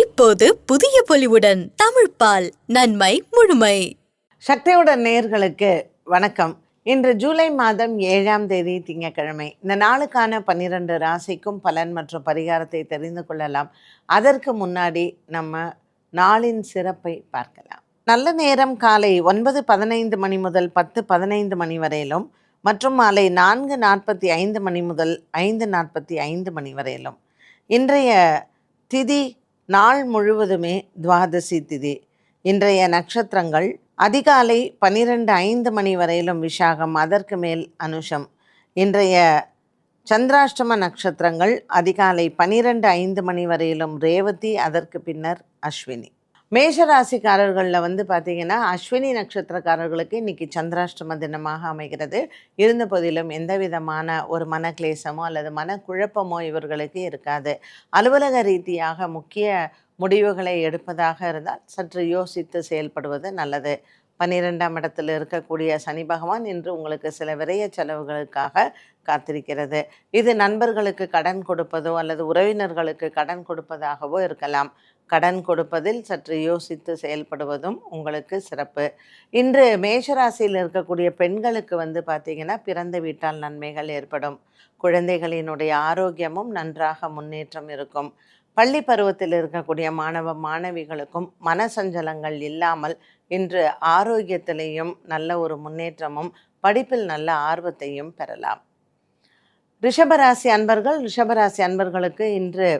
இப்போது புதிய பொலிவுடன் தமிழ் பால் நன்மை முழுமை. சக்தியுடன் நேர்களுக்கு வணக்கம். இன்று ஜூலை மாதம் ஏழாம் தேதி திங்கக்கிழமை இந்த நாளுக்கான பன்னிரண்டு ராசிக்கும் பலன் மற்றும் பரிகாரத்தை தெரிந்து கொள்ளலாம். அதற்கு முன்னாடி நம்ம நாளின் சிறப்பை பார்க்கலாம். நல்ல நேரம் காலை ஒன்பது பதினைந்து மணி முதல் பத்து பதினைந்து மணி வரையிலும் மற்றும் மாலை நான்கு நாற்பத்தி ஐந்து மணி முதல் ஐந்து நாற்பத்தி ஐந்து மணி வரையிலும். இன்றைய திதி நாள் முழுவதுமே துவாதசி திதி. இன்றைய நட்சத்திரங்கள் அதிகாலை பன்னிரெண்டு ஐந்து மணி வரையிலும் விஷாகம் அதற்கு மேல் அனுஷம். இன்றைய சந்திராஷ்டம நட்சத்திரங்கள் அதிகாலை பனிரெண்டு ஐந்து மணி வரையிலும் ரேவதி அதற்கு பின்னர் அஸ்வினி. மேஷராசிக்காரர்களில் வந்து பார்த்திங்கன்னா அஸ்வினி நட்சத்திரக்காரர்களுக்கு இன்றைக்கி சந்திராஷ்டம தினமாக அமைகிறது. இருந்த போதிலும் எந்த விதமான ஒரு மனக்லேசமோ அல்லது மனக்குழப்பமோ இவர்களுக்கு இருக்காது. அலுவலக ரீதியாக முக்கிய முடிவுகளை எடுப்பதாக இருந்தால் சற்று யோசித்து செயல்படுவது நல்லது. பன்னிரெண்டாம் இடத்தில் இருக்கக்கூடிய சனி பகவான் இன்று உங்களுக்கு சில விரைய செலவுகளுக்காக காத்திருக்கிறது. இது நண்பர்களுக்கு கடன் கொடுப்பதோ அல்லது உறவினர்களுக்கு கடன் கொடுப்பதாகவோ இருக்கலாம். கடன் கொடுப்பதில் சற்று யோசித்து செயல்படுவதும் உங்களுக்கு சிறப்பு. இன்று மேஷராசியில் இருக்கக்கூடிய பெண்களுக்கு வந்து பார்த்திங்கன்னா பிறந்த வீட்டால் நன்மைகள் ஏற்படும். குழந்தைகளினுடைய ஆரோக்கியமும் நன்றாக முன்னேற்றம் இருக்கும். பள்ளி பருவத்தில் இருக்கக்கூடிய மாணவ மாணவிகளுக்கும் மனசஞ்சலங்கள் இல்லாமல் இன்று ஆரோக்கியத்திலேயும் நல்ல ஒரு முன்னேற்றமும் படிப்பில் நல்ல ஆர்வத்தையும் பெறலாம். ரிஷபராசி அன்பர்கள் ரிஷபராசி அன்பர்களுக்கு இன்று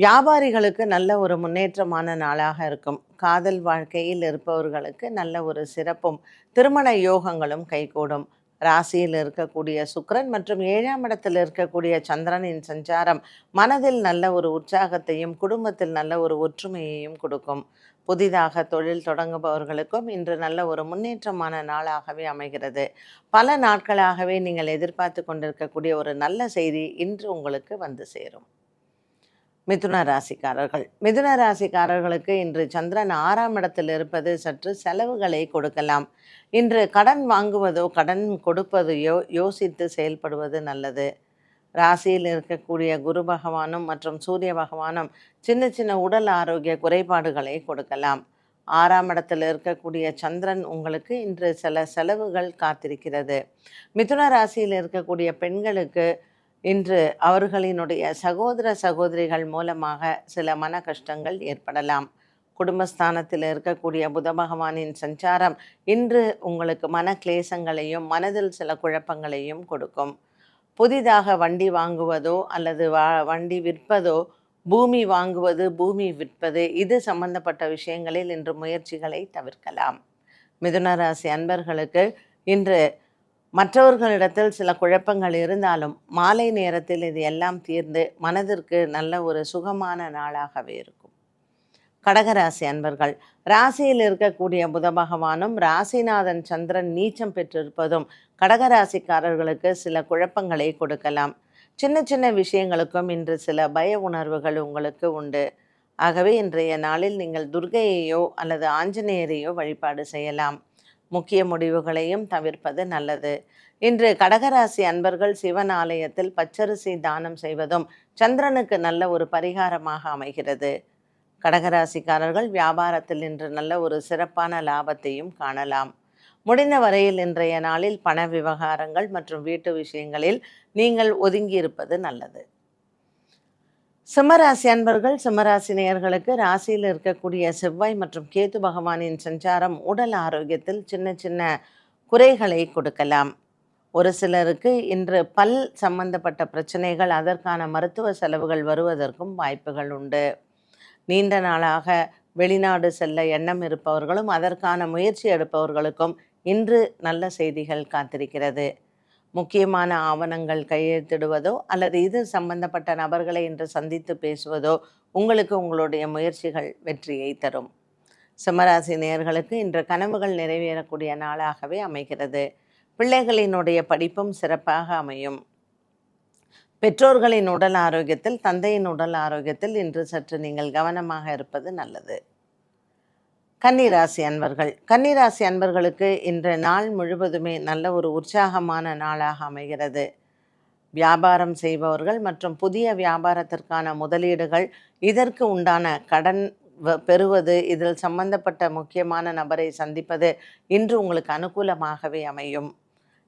வியாபாரிகளுக்கு நல்ல ஒரு முன்னேற்றமான நாளாக இருக்கும். காதல் வாழ்க்கையில் இருப்பவர்களுக்கு நல்ல ஒரு சிறப்பும் திருமண யோகங்களும் கைகூடும். ராசியில் இருக்கக்கூடிய சுக்கரன் மற்றும் ஏழாம் இடத்தில் இருக்கக்கூடிய சந்திரனின் சஞ்சாரம் மனதில் நல்ல ஒரு உற்சாகத்தையும் குடும்பத்தில் நல்ல ஒரு ஒற்றுமையையும் கொடுக்கும். புதிதாக தொழில் தொடங்குபவர்களுக்கும் இன்று நல்ல ஒரு முன்னேற்றமான நாளாகவே அமைகிறது. பல நாட்களாகவே நீங்கள் எதிர்பார்த்து கொண்டிருக்கக்கூடிய ஒரு நல்ல செய்தி இன்று உங்களுக்கு வந்து சேரும். மிதுன ராசிக்காரர்கள். மிதுன ராசிக்காரர்களுக்கு இன்று சந்திரன் ஆறாம் இடத்தில் இருப்பது சற்று செலவுகளை கொடுக்கலாம். இன்று கடன் வாங்குவதோ கடன் கொடுப்பதையோ யோசித்து செயல்படுவது நல்லது. ராசியில் இருக்கக்கூடிய குரு பகவானும் மற்றும் சூரிய பகவானும் சின்ன சின்ன உடல் ஆரோக்கிய குறைபாடுகளை கொடுக்கலாம். ஆறாம் இடத்தில் இருக்கக்கூடிய சந்திரன் உங்களுக்கு இன்று சில செலவுகள் காத்திருக்கிறது. மிதுன ராசியில் இருக்கக்கூடிய பெண்களுக்கு இன்று அவர்களினுடைய சகோதர சகோதரிகள் மூலமாக சில மன கஷ்டங்கள் ஏற்படலாம். குடும்பஸ்தானத்தில் இருக்கக்கூடிய புத பகவானின் சஞ்சாரம் இன்று உங்களுக்கு மன கிளேசங்களையும் மனதில் சில குழப்பங்களையும் கொடுக்கும். புதிதாக வண்டி வாங்குவதோ அல்லது வா வண்டி விற்பதோ பூமி வாங்குவது பூமி விற்பது இது சம்பந்தப்பட்ட விஷயங்களில் இன்று முயற்சிகளை தவிர்க்கலாம். மிதுன ராசி அன்பர்களுக்கு இன்று மற்றவர்களிடத்தில் சில குழப்பங்கள் இருந்தாலும் மாலை நேரத்தில் இது எல்லாம் தீர்ந்து மனதிற்கு நல்ல ஒரு சுகமான நாளாகவே இருக்கும். கடகராசி அன்பர்கள் ராசியில் இருக்கக்கூடிய புத பகவானும் ராசிநாதன் சந்திரன் நீச்சம் பெற்றிருப்பதும் கடகராசிக்காரர்களுக்கு சில குழப்பங்களை கொடுக்கலாம். சின்ன சின்ன விஷயங்களுக்கும் இன்று சில பய உணர்வுகள் உங்களுக்கு உண்டு. ஆகவே இன்றைய நாளில் நீங்கள் துர்கையையோ அல்லது ஆஞ்சநேயரையோ வழிபாடு செய்யலாம். முக்கிய முடிவுகளையும் தவிர்ப்பது நல்லது. இன்று கடகராசி அன்பர்கள் சிவன் ஆலயத்தில் பச்சரிசி தானம் செய்வதும் சந்திரனுக்கு நல்ல ஒரு பரிகாரமாக அமைகிறது. கடகராசிக்காரர்கள் வியாபாரத்தில் இன்று நல்ல ஒரு சிறப்பான லாபத்தையும் காணலாம். முடிந்த வரையில் இன்றைய நாளில் பண விவகாரங்கள் மற்றும் வீட்டு விஷயங்களில் நீங்கள் ஒதுங்கி இருப்பது நல்லது. சிம்மராசி அன்பர்கள் சிம்மராசி நேயர்களுக்கு ராசியில் இருக்கக்கூடிய செவ்வாய் மற்றும் கேது பகவானின் சஞ்சாரம் உடல் ஆரோக்கியத்தில் சின்ன சின்ன குறைகளை கொடுக்கலாம். ஒரு சிலருக்கு இன்று பல் சம்பந்தப்பட்ட பிரச்சனைகள் அதற்கான மருத்துவ செலவுகள் வருவதற்கும் வாய்ப்புகள் உண்டு. நீண்ட நாளாக வெளிநாடு செல்ல எண்ணம் இருப்பவர்களும் அதற்கான முயற்சி எடுப்பவர்களுக்கும் இன்று நல்ல செய்திகள் காத்திருக்கிறது. முக்கியமான ஆவணங்கள் கையெழுத்திடுவதோ அல்லது இது சம்பந்தப்பட்ட நபர்களை இன்று சந்தித்து பேசுவதோ உங்களுக்கு உங்களுடைய முயற்சிகள் வெற்றியை தரும். சிம்மராசி நேயர்களுக்கு இன்று கனவுகள் நிறைவேறக்கூடிய நாளாகவே அமைகிறது. பிள்ளைகளினுடைய படிப்பும் சிறப்பாக அமையும். பெற்றோர்களின் உடல் ஆரோக்கியத்தில் தந்தையின் உடல் ஆரோக்கியத்தில் இன்று சற்று நீங்கள் கவனமாக இருப்பது நல்லது. கன்னிராசி அன்பர்கள். கன்னிராசி அன்பர்களுக்கு இன்று நாள் முழுவதுமே நல்ல ஒரு உற்சாகமான நாளாக அமைகிறது. வியாபாரம் செய்பவர்கள் மற்றும் புதிய வியாபாரத்திற்கான முதலீடுகள் இதற்கு உண்டான கடன் வ- பெறுவது இதில் சம்பந்தப்பட்ட முக்கியமான நபரை சந்திப்பது இன்று உங்களுக்கு அனுகூலமாகவே அமையும்.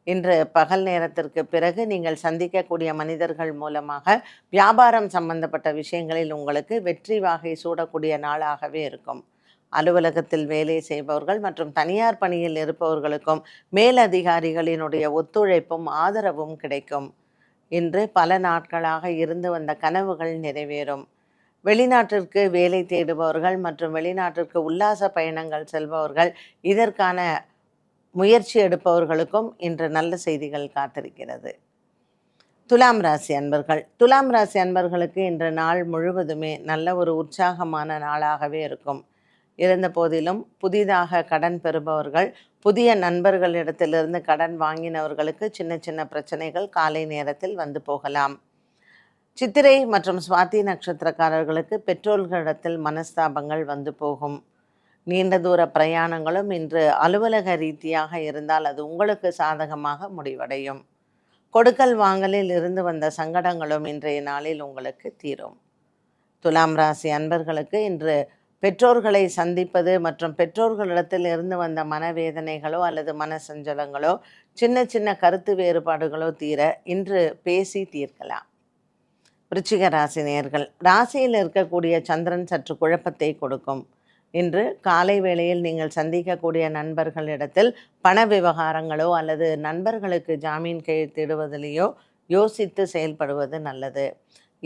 இன்று பகல் நேரத்திற்கு பிறகு நீங்கள் சந்திக்கக்கூடிய மனிதர்கள் மூலமாக வியாபாரம் சம்பந்தப்பட்ட விஷயங்களில் உங்களுக்கு வெற்றி வாகை சூடக்கூடிய நாளாகவே இருக்கும். அலுவலகத்தில் வேலை செய்பவர்கள் மற்றும் தனியார் பணியில் இருப்பவர்களுக்கும் மேலதிகாரிகளினுடைய ஒத்துழைப்பும் ஆதரவும் கிடைக்கும். இன்று பல நாட்களாக இருந்து வந்த கனவுகள் நிறைவேறும். வெளிநாட்டிற்கு வேலை தேடுபவர்கள் மற்றும் வெளிநாட்டிற்கு உல்லாச பயணங்கள் செல்பவர்கள் இதற்கான முயற்சி எடுப்பவர்களுக்கும் இன்று நல்ல செய்திகள் காத்திருக்கிறது. துலாம் ராசி அன்பர்கள். துலாம் ராசி அன்பர்களுக்கு இன்று நாள் முழுவதுமே நல்ல ஒரு உற்சாகமான நாளாகவே இருக்கும். இருந்த போதிலும் புதிதாக கடன் பெறுபவர்கள் புதிய நண்பர்களிடத்திலிருந்து கடன் வாங்கினவர்களுக்கு சின்ன சின்ன பிரச்சனைகள் காலை நேரத்தில் வந்து போகலாம். சித்திரை மற்றும் சுவாதி நட்சத்திரக்காரர்களுக்கு பெற்றோர்களிடத்தில் மனஸ்தாபங்கள் வந்து போகும். நீண்ட தூர பிரயாணங்களும் இன்று அலுவலக ரீதியாக இருந்தால் அது உங்களுக்கு சாதகமாக முடிவடையும். கொடுக்கல் வாங்கலில் இருந்து வந்த சங்கடங்களும் இன்றைய நாளில் உங்களுக்கு தீரும். துலாம் ராசி அன்பர்களுக்கு இன்று பெற்றோர்களை சந்திப்பது மற்றும் பெற்றோர்களிடத்தில் இருந்து வந்த மனவேதனைகளோ அல்லது மன சஞ்சலங்களோ சின்ன சின்ன கருத்து வேறுபாடுகளோ தீர இன்று பேசி தீர்க்கலாம். விருச்சிக ராசி நேர்கள் ராசியில் இருக்கக்கூடிய சந்திரன் சற்று குழப்பத்தை கொடுக்கும். இன்று காலை வேளையில் நீங்கள் சந்திக்கக்கூடிய நண்பர்களிடத்தில் பண விவகாரங்களோ அல்லது நண்பர்களுக்கு ஜாமீன் கையெழுத்திடுவதிலேயோ யோசித்து செயல்படுவது நல்லது.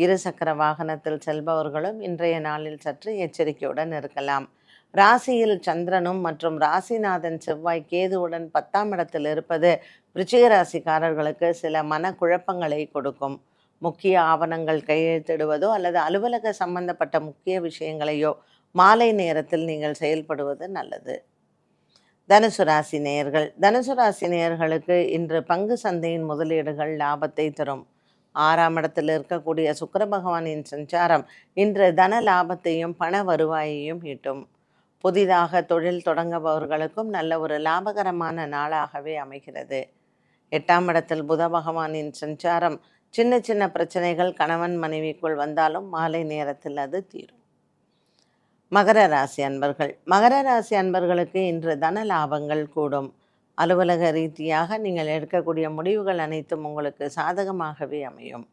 இரு சக்கர வாகனத்தில் செல்பவர்களும் இன்றைய நாளில் சற்று எச்சரிக்கையுடன் இருக்கலாம். ராசியில் சந்திரனும் மற்றும் ராசிநாதன் செவ்வாய் கேதுவுடன் பத்தாம் இடத்தில் இருப்பது விருச்சிக ராசிக்காரர்களுக்கு சில மனக்குழப்பங்களை கொடுக்கும். முக்கிய ஆவணங்கள் கையெழுத்திடுவதோ அல்லது அலுவலக சம்பந்தப்பட்ட முக்கிய விஷயங்களையோ மாலை நேரத்தில் நீங்கள் செயல்படுவது நல்லது. தனுசு ராசி நேயர்கள். தனுசு ராசி நேயர்களுக்கு இன்று பங்கு சந்தையின் முதலீடுகள் லாபத்தை தரும். ஆறாம் இடத்தில் இருக்கக்கூடிய சுக்கர பகவானின் சஞ்சாரம் இன்று தன லாபத்தையும் பண வருவாயையும் ஈட்டும். புதிதாக தொழில் தொடங்குபவர்களுக்கும் நல்ல ஒரு லாபகரமான நாளாகவே அமைகிறது. எட்டாம் இடத்தில் புத பகவானின் சஞ்சாரம் சின்ன சின்ன பிரச்சனைகள் கணவன் மனைவிக்குள் வந்தாலும் மாலை நேரத்தில் அது தீரும். மகர ராசி அன்பர்கள். மகர ராசி அன்பர்களுக்கு இன்று தன லாபங்கள் கூடும். அலுவலக ரீதியாக நீங்கள் எடுக்கக்கூடிய முடிவுகள் அனைத்தும் உங்களுக்கு சாதகமாகவே அமையும்.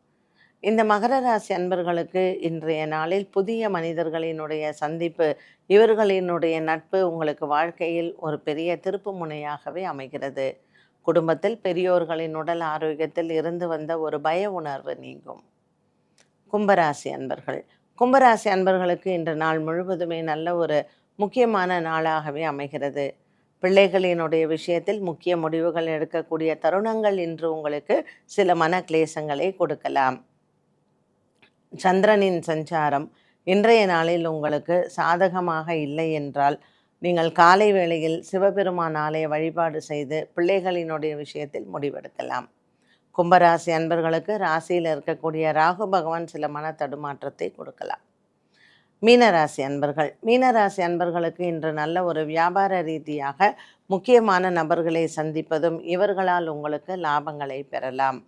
இந்த மகர ராசி அன்பர்களுக்கு இன்றைய நாளில் புதிய மனிதர்களினுடைய சந்திப்பு இவர்களினுடைய நட்பு உங்களுக்கு வாழ்க்கையில் ஒரு பெரிய திருப்பு முனையாகவே அமைகிறது. குடும்பத்தில் பெரியோர்களின் உடல் ஆரோக்கியத்தில் இருந்து வந்த ஒரு பய உணர்வு நீங்கும். கும்பராசி அன்பர்கள் கும்பராசி அன்பர்களுக்கு இன்று நாள் முழுவதுமே நல்ல ஒரு முக்கியமான நாளாகவே அமைகிறது. பிள்ளைகளினுடைய விஷயத்தில் முக்கிய முடிவுகள் எடுக்கக்கூடிய தருணங்கள் இன்று உங்களுக்கு சில மன கிளேசங்களை கொடுக்கலாம். சந்திரனின் சஞ்சாரம் இன்றைய நாளில் உங்களுக்கு சாதகமாக இல்லை என்றால் நீங்கள் காலை வேளையில் சிவபெருமான் ஆலய வழிபாடு செய்து பிள்ளைகளினுடைய விஷயத்தில் முடிவெடுக்கலாம். கும்பராசி அன்பர்களுக்கு ராசியில் இருக்கக்கூடிய ராகு பகவான் சில மன தடுமாற்றத்தை கொடுக்கலாம். மீனராசி அன்பர்கள். மீனராசி அன்பர்களுக்கு இன்று நல்ல ஒரு வியாபார ரீதியாக முக்கியமான நபர்களை சந்திப்பதும் இவர்களால் உங்களுக்கு லாபங்களை பெறலாம்.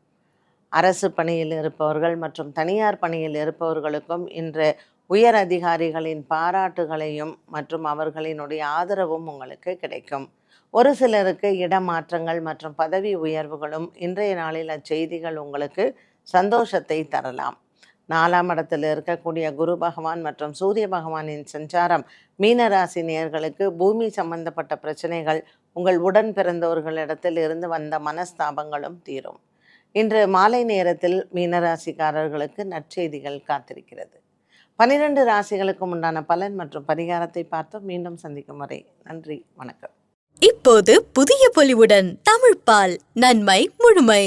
அரசு பணியில் இருப்பவர்கள் மற்றும் தனியார் பணியில் இருப்பவர்களுக்கும் இன்று உயர் அதிகாரிகளின் பாராட்டுகளையும் மற்றும் அவர்களினுடைய ஆதரவும் உங்களுக்கு கிடைக்கும். ஒரு சிலருக்கு இடமாற்றங்கள் மற்றும் பதவி உயர்வுகளும் இன்றைய நாளில் அச்செய்திகள் உங்களுக்கு சந்தோஷத்தை தரலாம். நாலாம் இடத்தில் இருக்கக்கூடிய குரு பகவான் மற்றும் சூரிய பகவானின் சஞ்சாரம் மீனராசி நேர்களுக்கு பூமி சம்பந்தப்பட்ட பிரச்சனைகள் உங்கள் உடன் பிறந்தவர்களிடத்தில் இருந்து வந்த மனஸ்தாபங்களும் தீரும். இன்று மாலை நேரத்தில் மீனராசிக்காரர்களுக்கு நற்செய்திகள் காத்திருக்கிறது. பனிரெண்டு ராசிகளுக்கும் உண்டான பலன் மற்றும் பரிகாரத்தை பார்த்து மீண்டும் சந்திக்கும் வரை நன்றி வணக்கம். இப்போது புதிய பொலிவுடன் தமிழ்பால் நன்மை முழுமை.